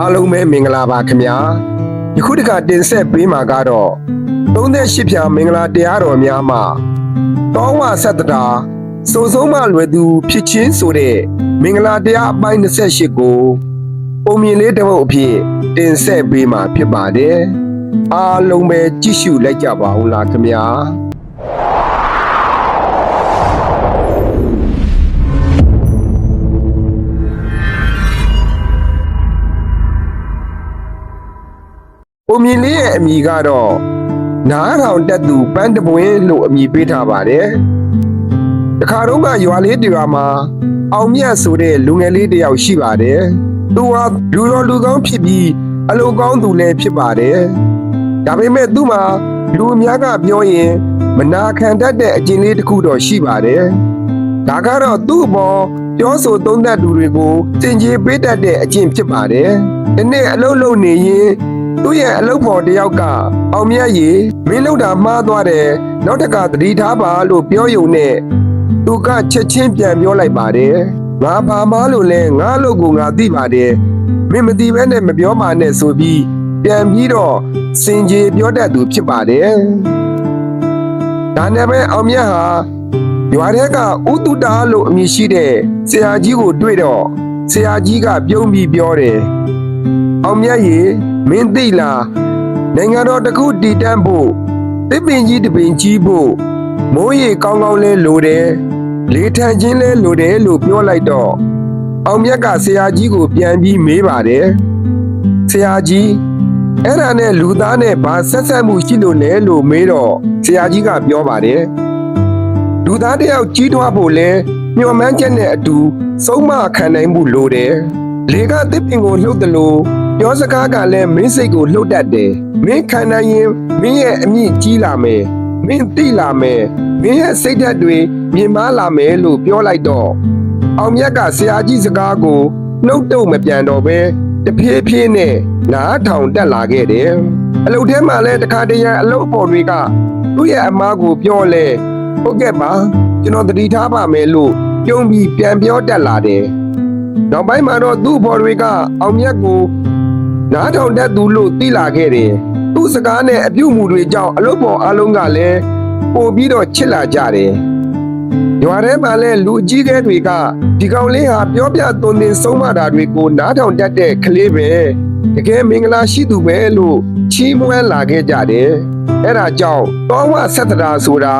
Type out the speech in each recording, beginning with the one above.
အားလုံးပဲမင်္ဂလာပါခင်ဗျာယခုတခါတင်ဆက်ပေးမှာကတော့38ဖြာမင်္ဂလာတရားတော်များမှာတောဝဆက်တတာစုံဆုံးမလွယ်သူဖြစ်ချင်းဆိုတဲ့မင်္ဂလာတရားအပိုင်း28ကိုပုံမြင်လေးတစ်ပုဒ်အဖြစ်တင်ဆက်ပေးမှာဖြစ်ပါတယ်အားလုံးပဲကြည့်ရှုလိုက်ကြပါဦးလားခင်ဗျာ ပုံမြင်လေးရဲ့အမည်ကတော့နားထောင်တက်သူပန်းတပွင့်လို့အမည်ပေးထားပါတယ်။တခါတော့ကရွာလေးတရွာမှာအောင်မြတ်ဆိုတဲ့လူငယ်လေးတစ်ယောက်ရှိပါတယ်။သူဟာလူတော်လူကောင်းဖြစ်ပြီးအလုံကောင်းသူလည်းဖြစ်ပါတယ်။ဒါပေမဲ့သူ့မှာလူအများကပြောရင်မနာခံတတ်တဲ့အကျင့်လေးတစ်ခုတော့ရှိပါတယ်။ဒါကတော့သူ့အပေါ်ပြောဆိုသုံးသပ်သူတွေကိုစင်ကြေပေးတတ်တဲ့အကျင့်ဖြစ်ပါတယ်။ဒီနေ့အလုပ်လုပ်နေရင် သူ့ရဲ့အလုပ်ပေါ်တစ်ယောက်ကအောင်မြတ်ရေမင်းလောက်တာမှားသွားတယ်နောက်တစ်ခါသတိထားပါလို့ပြောယုံနဲ့သူကချက်ချင်းပြန်ပြောလိုက်ပါတယ်ငါဘာမှလို့လဲငါအလုပ်ကိုငါသိပါတယ်မင်းမသိဘဲနဲ့မပြောပါနဲ့ဆိုပြီးပြန်ပြီးတော့စင်ကြေပြောတတ်သူဖြစ်ပါတယ်ဒါနဲ့ပဲအောင်မြတ်ဟာရွာထဲကဥတုတာလို့အမည်ရှိတဲ့ဆရာကြီးကိုတွေ့တော့ဆရာကြီးကပြုံးပြီးပြောတယ်အောင်မြတ်ရေ မင်းသိလားနိုင်ငံတော်တစ်ခုတည်တံ့ဖို့တစ်ပင်ကြီးတစ်ပင်ကြီးဖို့မိုးရေကောင်းကောင်းလဲလိုတယ်လေထန်ချင်းလဲလိုတယ်လို့ပြောလိုက်တော့အောင်မြတ်ကဆရာကြီးကိုပြန်ပြီးမေးပါတယ်ဆရာကြီးအဲ့ဒါနဲ့လူသားနဲ့ဘာဆက်ဆက်မှုရှိလို့လဲလို့မေးတော့ဆရာကြီးကပြောပါတယ်လူသားတစ်ယောက်ကြီးထွားဖို့လဲမျှော်မှန်းချက်နဲ့အတူဆုံးမခံနိုင်မှုလိုတယ်လေကတစ်ပင်ကိုလှုပ်တယ်လို့ ပြောစကားကလည်းမင်းစိတ်ကိုလှုပ်တတ်တယ်မင်းခံနိုင်ရင်မင်းရဲ့အမြင့်ကြီးလာမယ်မင်းသိလာမယ်မင်းရဲ့စိတ်ဓာတ်တွေမြင့်မားလာမယ်လို့ပြောလိုက်တော့အောင်မြတ်ကဆရာကြီးစကားကိုနှုတ်တုတ်မပြန်တော့ပဲတဖြည်းဖြည်းနဲ့နားထောင်တက်လာခဲ့တယ်အလုပ်ထဲမှာလည်းတခါတရံအလုပ်ပေါ်တွေကသူ့ရဲ့အမားကိုပြောလဲဟုတ်ကဲ့ပါကျွန်တော်တတိထားပါမယ်လို့ပြုံးပြီးပြန်ပြောတက်လာတယ်နောက်ပိုင်းမှာတော့သူ့ဘော်တွေကအောင်မြတ်ကို နားထောင်တတ်သူလို့သိလာခဲ့တယ်။သူ့စကားနဲ့အပြုအမူတွေကြောင့်အလုပ်ပေါ်အလုံးကလည်းပို့ပြီးတော့ချစ်လာကြတယ်။ရွာထဲမှာလည်းလူကြီးကဲတွေကဒီကောင်လေးဟာပြောပြသွန်သင်ဆုံးမတာတွေကိုနားထောင်တတ်တဲ့ကလေးပဲ။တကယ်မင်္ဂလာရှိသူပဲလို့ချီးမွမ်းလာခဲ့ကြတယ်။အဲဒါကြောင့်တောဝဆက်တရာဆိုတာ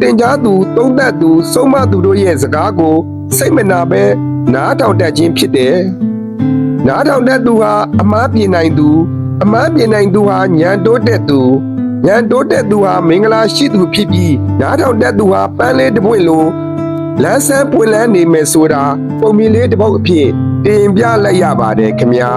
တင်ကြားသူသုံးသပ်သူဆုံးမသူတို့ရဲ့စကားကို စိတ်မနာပဲနားထောင်တတ်ခြင်းဖြစ်တယ်။ နားထောင်တတ်သူဟာအမားပြင်နိုင်သူအမားပြင်နိုင်သူဟာညံတိုးတက်သူညံတိုးတက်သူဟာမင်္ဂလာရှိသူဖြစ်ပြီးနားထောင်တတ်သူဟာပန်းလေးတစ်ပွင့်လိုလမ်းဆန်းပွင့်လန်းနေမယ်ဆိုတာပုံမြင်လေးတစ်ပုတ်အဖြစ်တင်ပြလိုက်ရပါတယ်ခင်ဗျာ